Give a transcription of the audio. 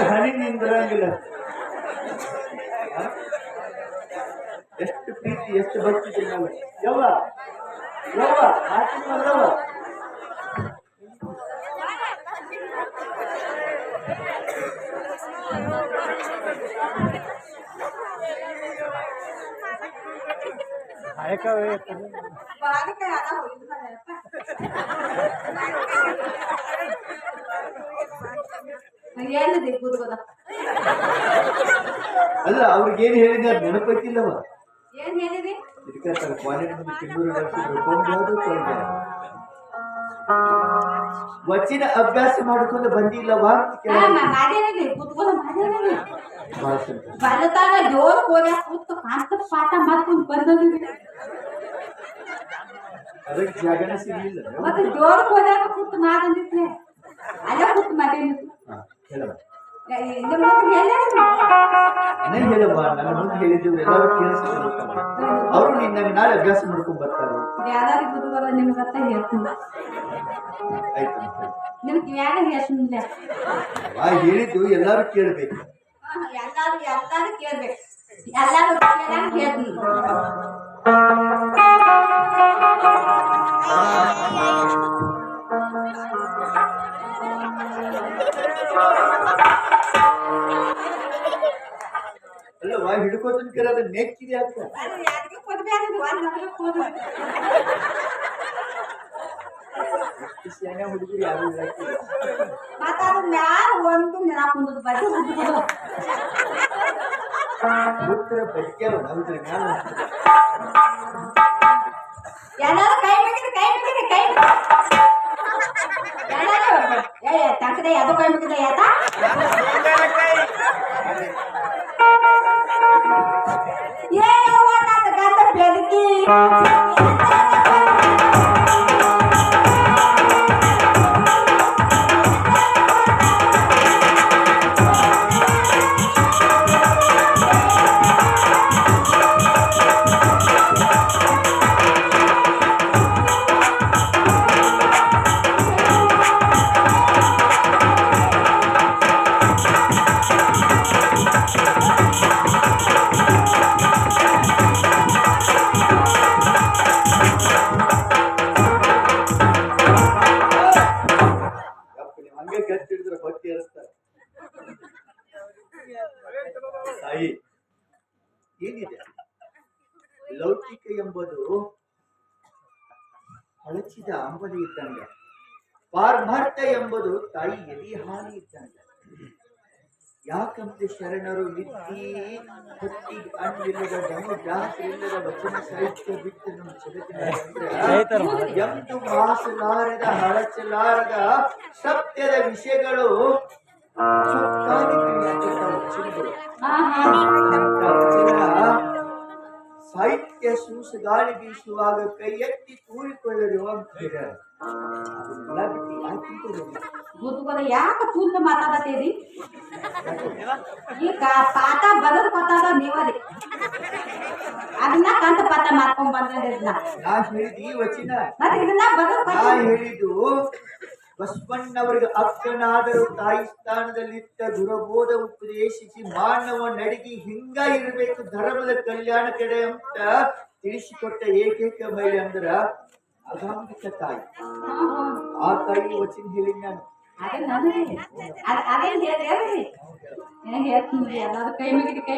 ಹನಿ ನಿಂದ್ರಂಗಿಲ್ಲ ಎಷ್ಟು ಪ್ರೀತಿ ಎಷ್ಟು ಭಕ್ತಿ ನಾವು ಯವ್ವ ಯವ್ವ ಹಾಕಿದ್ವಲ್ಲವ್ವ ಏನಿದೆ ಕೂತ್ಕೋದ ಅಲ್ಲ ಹೇಳಿದೆ ಅದು ನೆನಪೈತಿಲ್ಲವ? ಏನ್ ಹೇಳಿದಿ ಇದಕ್ಕೆ ತಿಂಗಳು ಕೊಂಡಾದು ಕೊಂಡ ವಚಿನ ಅಭ್ಯಾಸ ಮಾಡ್ಕೊಂಡು ಬಂದಿಲ್ಲವಾ ಕೂತ್ಕೋದ ಬಹಳ ಸಂತೋಷ. ಬಲತಾಗ ಜೋರ್ ಹೋಗ್ಯ ಕೂತು ಕಾಂತ ಪಾಠ ಮಾಡ್ಕೊಂಡು ಬಂದದಿದೆ ಅದಕ್ಕೆ ಜಾಗನೇ ಸಿಗಲಿಲ್ಲ. ಮತ್ತೆ ಜೋರ್ ಹೋದಾಗ ಕೂತು ಮಾಡಂದಿದ್ಲೆ ಅಲ್ಲೇ ಕೂತು ಮಾಡೇನಿತ್ತು ನನ್ನ ಮುಂದೆ ಹೇಳಿದ್ರು ಎಲ್ಲರೂ ಅವರು ನಿನ್ನ ನಾಳೆ ಅಭ್ಯಾಸ ಮಾಡ್ಕೊಂಡು ಬರ್ತಾರೆ. ನಿಮ್ಗೆ ಹೇಳ್ತೀನಿ. ಆಯ್ತು. ನಿಮ್ಗೆ ಹೇಳ್ತಿಲ್ಲ ಆ ಹೇಳಿದ್ದು ಎಲ್ಲರೂ ಕೇಳ್ಬೇಕು. ಎಲ್ಲಾರು ಎಲ್ಲರೂ ಕೇಳ್ಬೇಕು. ಎಲ್ಲಾರು ಕೇಳಂಗ್ ಹೇಳ್ತೀನಿ. ಅಲ್ಲವಾ ಹಿಡ್ಕೋತನ ಕರೆ ಅದನ್ನ ನೆಕ್ಕಿದೆ ಅಂತ ಅದು ಯಾರಿಗೆ ಕೊಡ್ಬೇಕು ಒಂದ್ ನಮ್ಗೆ ಕೊಡ್ಬೇಕು. ಶಾನೆ ಹುಡುಗರು ಯಾರು ಇಲ್ಲ ಅದ್ರ ಮ್ಯಾಲ ಒಂದು ನೆನಪು ಕುಂದದ್ ಬಿಟ್ಬಿಡು. ಉತ್ತರ ಬದುಕ್ಯಾವ ನಮ್ದ್ರ ಮ್ಯಾಲ ಎಲ್ಲಾರು ಕೈ ಮುಗಿದು, ಕೈ ಕೈ ಅದು ಯಾತ ಏನಿದೆ ಲೌಕಿಕ ಎಂಬುದು ಹಳಚಿದ ಅಂಬಲಿ ಇದ್ದಂಗ. ಪಾರ್ಮಾರ್ಥ ಎಂಬುದು ತಾಯಿ ಎದಿ ಹಾನಿ ಇದ್ದಂಗ. ಯಾಕಂದ್ರೆ ಶರಣರು ವಿದ್ಯೆ ಹುಟ್ಟಿ ಅನ್ವಿಲ್ಲದ ನಮ್ಮ ಜಾತಿಯಿಲ್ಲದ ವಚನ ಸಾಹಿತ್ಯ ಬಿಟ್ಟು ನಮ್ಮ ಜಗತ್ತಿನ ಎಂದು ಮಾಸಲಾರದ ಹಳಚಲಾರದ ಸತ್ಯದ ವಿಷಯಗಳು ಚೊಕ್ಕಾಗಿ ಸಾಹಿತ್ಯ ಸೂಸುಗಾಳಿ ಬೀಸುವಾಗ ಕೈ ಎತ್ತಿ ತೂರಿಕೊಳ್ಳಲು ಬಿಟ್ಟು ಯಾಕೆ ತುಲ್ಲು ಮಾತಾಡತ್ತೀರಿ? ಈಗ ಪಾಠ ಬದಲ್ ಕೊತ್ತಾದ ನೀವರಿ ಅದನ್ನ ಕಂತ ಪಾಠ ಮಾಡ್ಕೊಂಡ್ ಬಂದ್ರನ್ನ ನಾ ಹೇಳಿದ ಈ ವಚನ. ಮತ್ತೆ ಇದನ್ನ ಬದಲ್ ಹೇಳಿದ್ದು ಬಸವಣ್ಣವರಿಗೆ ಅಕ್ಕನಾದರೂ ತಾಯಿ ಸ್ಥಾನದಲ್ಲಿದ್ದ ದುರಬೋಧ ಉಪದೇಶಿಸಿ ಮಾನವ ನಡಿಗೆ ಹಿಂಗ ಇರಬೇಕು ಧರ್ಮದ ಕಲ್ಯಾಣ ಕಡೆ ಅಂತ ತಿಳಿಸಿಕೊಟ್ಟ ಏಕೈಕ ಮಹಿಳೆ ಅಂದ್ರ ಅಗಾಂಬಿಕ ತಾಯಿ. ಆ ತಾಯಿ ವಚನ ಹೇಳಿ ನಾನು. ಕೈ ಮುಗಿದು ಕೈ